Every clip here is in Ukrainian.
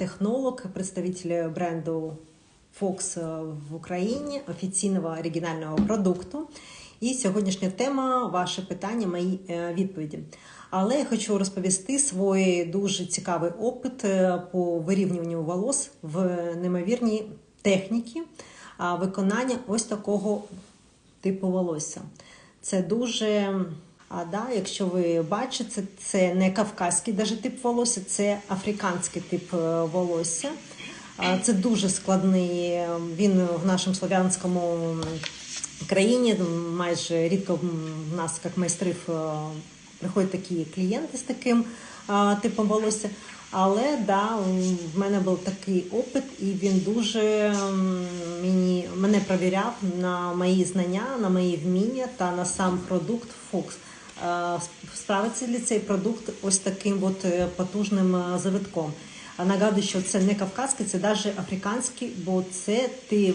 технолог, представитель бренду Fox в Україні, офіційного оригінального продукту. І сьогоднішня тема ваше питання, мої е, відповіді. Але я хочу розповісти свій дуже цікавий опит е, по вирівнюванню волос в неймовірній техніці виконання ось такого типу волосся. Це дуже. А да, якщо ви бачите, це не кавказький даже тип волосся, це африканський тип е, волосся. Це дуже складний. Він в нашому слов'янському країні майже рідко в нас, як майстрів, е, приходять такі клієнти з таким типом волосся. Але да, в мене був такий опит, і він дуже мені, мене провіряв на мої знання, на мої вміння та на сам продукт Fox. Е, Справиться ли цей продукт ось таким от е, потужним е, завитком? А Нагадую, що це не кавказький, це навіть африканський, бо це ти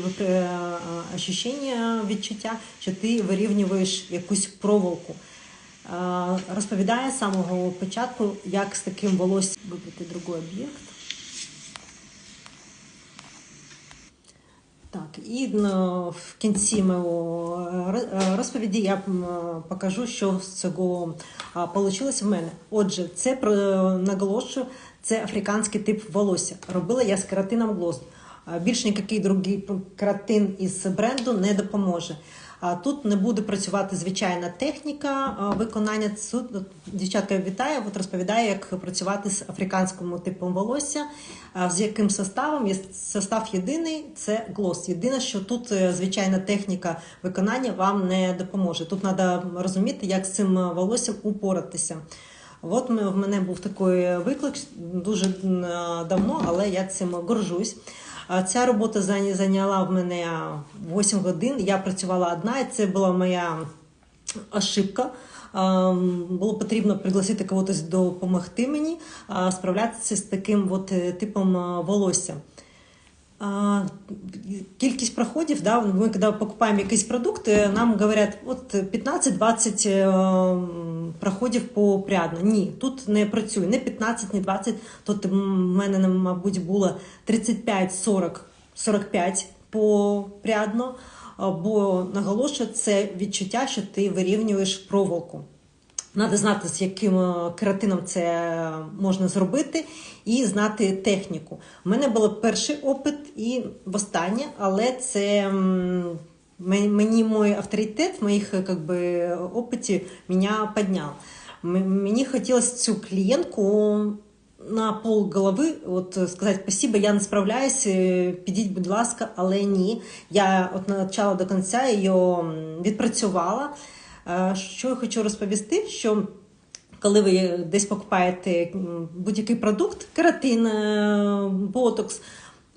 ощущення, відчуття, що ти вирівнюєш якусь проволоку. Розповідає з самого початку, як з таким волоссям вибрати другий об'єкт. Так, і ну, в кінці мого е, розповіді я е, покажу, що з цього вийшло в мене. Отже, це наголошую, це африканський тип волосся. Робила я з кератином Gloss. Більш ніякий другий кератин із бренду не допоможе. Тут не буде працювати звичайна техніка виконання. Дівчатка вітає, от розповідає, як працювати з африканським типом волосся, з яким составом. Є состав єдиний це глос. Єдине, що тут е, звичайна техніка виконання вам не допоможе. Тут треба розуміти, як з цим волоссям упоратися. От в мене був такий виклик дуже давно, але я цим горжусь. Ця робота зайняла в мене 8 годин. Я працювала одна, і це була моя ошибка. Було потрібно пригласити когось допомогти мені справлятися з таким от е, типом волосся. Кількість проходів, да, ми коли покупаємо якийсь продукт, нам говорять, от 15-20 е, проходів по прядно. Ні, тут не працює, не 15, не 20, тут в мене, мабуть, було 35-40, 45 по прядно, бо наголошую, це відчуття, що ти вирівнюєш проволоку. Треба знати, з яким е, кератином це можна зробити, і знати техніку. У мене був перший опит і востаннє, але це мені мій авторитет моїх е, би, опиті мене підняв. Мені хотілося цю клієнтку на пол голови от сказати спасибо, я не справляюсь, е, підіть, будь ласка, але ні. Я на почала до кінця її відпрацювала. Е, Що я хочу розповісти, що коли ви десь покупаєте будь-який продукт, кератин, е, ботокс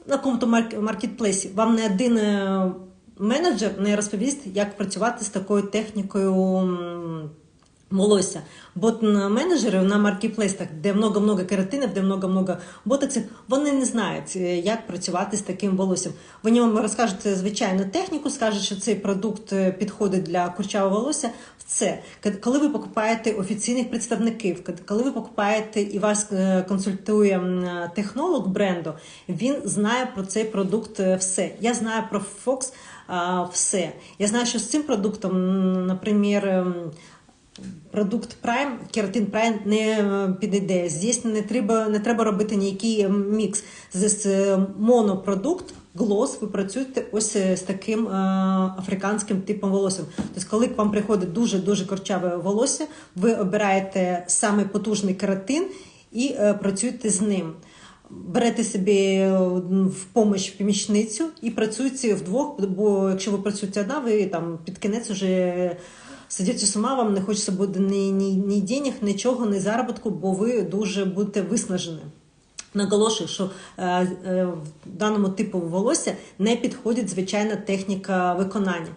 на якому то маркетплейсі, вам не один е, менеджер не розповість, як працювати з такою технікою волосся. Бо на маркетплейсах, де много-много кератинів, де много-много ботоксів, вони не знають, е, як працювати з таким волоссям. Вони вам розкажуть звичайну техніку, скажуть, що цей продукт е, підходить для курчавого волосся. Це коли ви покупаєте офіційних представників, коли ви покупаєте і вас е, консультує технолог бренду, він знає про цей продукт все. Я знаю про Fox все. Я знаю, що з цим продуктом, наприклад, ем, Продукт Prime, кератин Prime не е, підійде. Здесь не треба, не треба робити ніякий мікс. Здесь е, монопродукт, глос, ви працюєте ось е, з таким африканським типом волосся. Тобто, коли к вам приходить дуже-дуже корчаве волосся, ви обираєте самий потужний кератин і працюєте з ним. Берете собі в помощь помічницю і працюєте вдвох, бо якщо ви працюєте одна, ви там під кінець уже сидіти з ума, вам не хочеться буде ні, ні, ні денег, нічого, ні заробітку, бо ви дуже будете виснажені. Наголошую, що е, е, в даному типу волосся не підходить звичайна техніка виконання.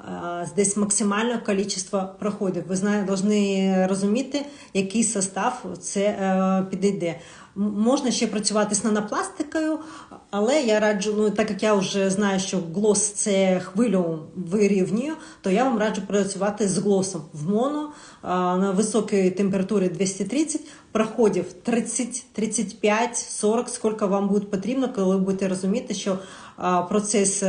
Е, десь максимальне кількість проходів. Ви знаєте, повинні розуміти, який состав це е, підійде. Можна ще працювати з нанопластикою, але я раджу, ну так як я вже знаю, що глос це хвилю вирівнює, то я вам раджу працювати з глосом в моно на високій температурі 230, проходів 30, 35, 40, скільки вам буде потрібно, коли ви будете розуміти, що процес.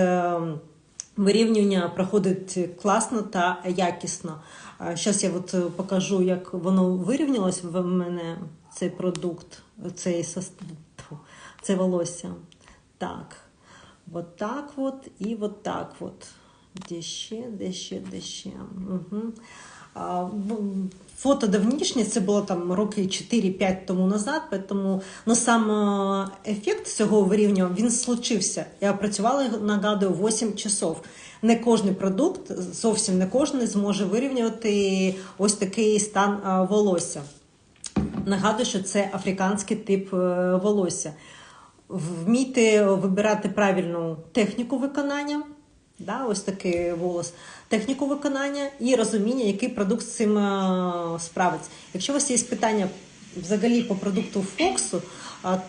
Вирівнювання проходить класно та якісно. Зараз я от е, покажу, як воно вирівнялось в мене цей продукт, цей це волосся. Так, от так от і от так от. Де ще, де ще, де ще. Угу. Фото давнішнє, це було там роки 4-5 тому назад, тому ну, сам ефект цього вирівнювання він случився. Я працювала, нагадую, 8 часов. Не кожен продукт, зовсім не кожен зможе вирівнювати ось такий стан волосся. Нагадую, що це африканський тип е, волосся. Вмійте вибирати правильну техніку виконання, да, ось такий волос, техніку виконання і розуміння, який продукт з цим е, справиться. Якщо у вас є питання взагалі по продукту Фоксу,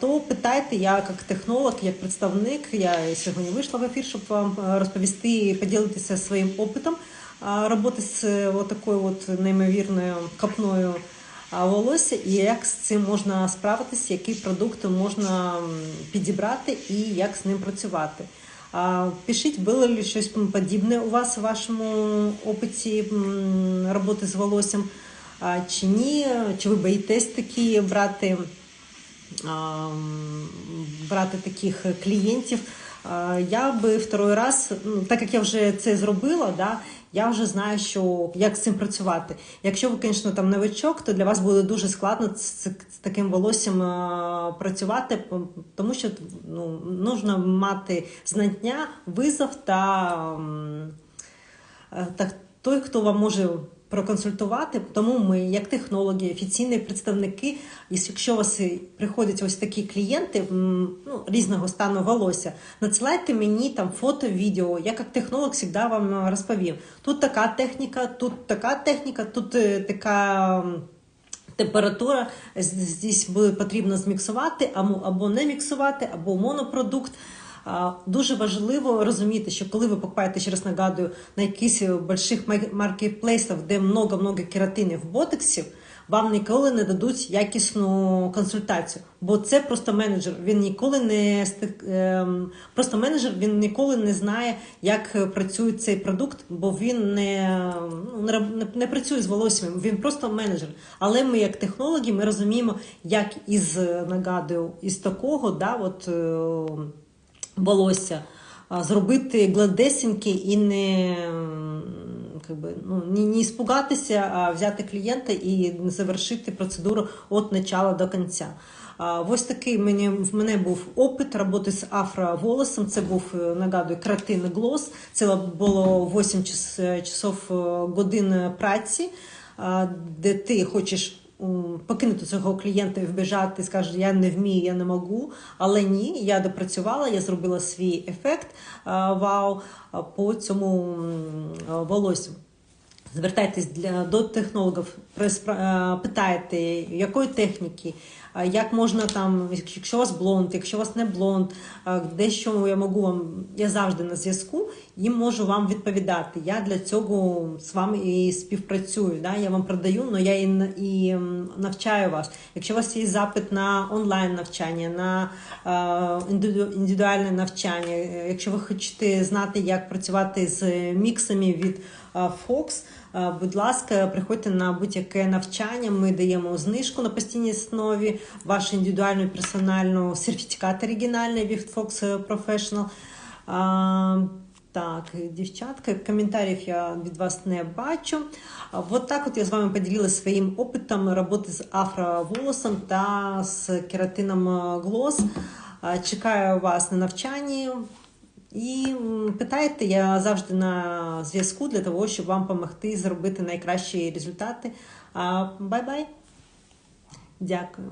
то питайте, я як технолог, як представник, я сьогодні вийшла в ефір, щоб вам е, розповісти і поділитися своїм опитом роботи з е, отакою от неймовірною копною а, волосся, і як з цим можна справитися, який продукт можна підібрати і як з ним працювати. Пишіть, було ли щось подібне у вас у вашому опиті роботи з волоссям, чи ні, чи ви боїтесь такі брати брати таких клієнтів. Я би второй раз, ну, так як я вже це зробила, да, я вже знаю, що як з цим працювати. Якщо ви, звісно, там новичок, то для вас буде дуже складно з, таким волоссям а, працювати, тому що ну, нужно мати знання, визов та. Е, так той, хто вам може проконсультувати, тому ми, як технологи, офіційні представники, і якщо у вас приходять ось такі клієнти ну, різного стану волосся, надсилайте мені там фото, відео. Я як технолог завжди вам розповім. Тут така техніка, тут така техніка, тут е, така. Температура здесь потрібно зміксувати або не міксувати, або монопродукт. Дуже важливо розуміти, що коли ви покупаєте, ще раз нагадую, на якихось больших маркетплейсах, де много-много кератинів, ботексів, вам ніколи не дадуть якісну консультацію, бо це просто менеджер. Він ніколи не ем, просто менеджер, він ніколи не знає, як працює цей продукт, бо він не, ну, не, не, працює з волоссям, він просто менеджер. Але ми, як технологи, ми розуміємо, як із нагадую, із такого, да, от. Е, волосся, зробити гладесеньке і не, би, ну, не, не іспугатися, а взяти клієнта і завершити процедуру від початку до кінця. А, Ось такий мені, в мене був опит роботи з афроволосом. Це був, е, нагадую, кратин глос. Це було 8 час, часов е, годин праці, де ти хочеш покинути цього клієнта і вбіжати, скаже, я не вмію, я не можу. Але ні, я допрацювала, я зробила свій ефект вау по цьому волосю. Звертайтесь для, до технологів, е, питайте, якої техніки, як можна там, якщо у вас блонд, якщо у вас не блонд, а, де що я можу вам, я завжди на зв'язку і можу вам відповідати. Я для цього з вами і співпрацюю. Да? Я вам продаю, але я і, і навчаю вас. Якщо у вас є запит на онлайн навчання, на е, індивідуальне навчання, е, якщо ви хочете знати, як працювати з міксами від е, Fox, е, будь ласка, приходьте на будь-яке навчання. Ми даємо знижку на постійній основі, ваш індивідуальний персональний сертифікат оригінальний від Fox Professional. А, так, дівчатка, коментарів я від вас не бачу. От так от я з вами поділилася своїм опитом роботи з афроволосом та з кератином е, глос. Чекаю вас на навчанні. І питайте, я завжди на зв'язку для того, щоб вам допомогти зробити найкращі результати. Бай-бай. Дякую.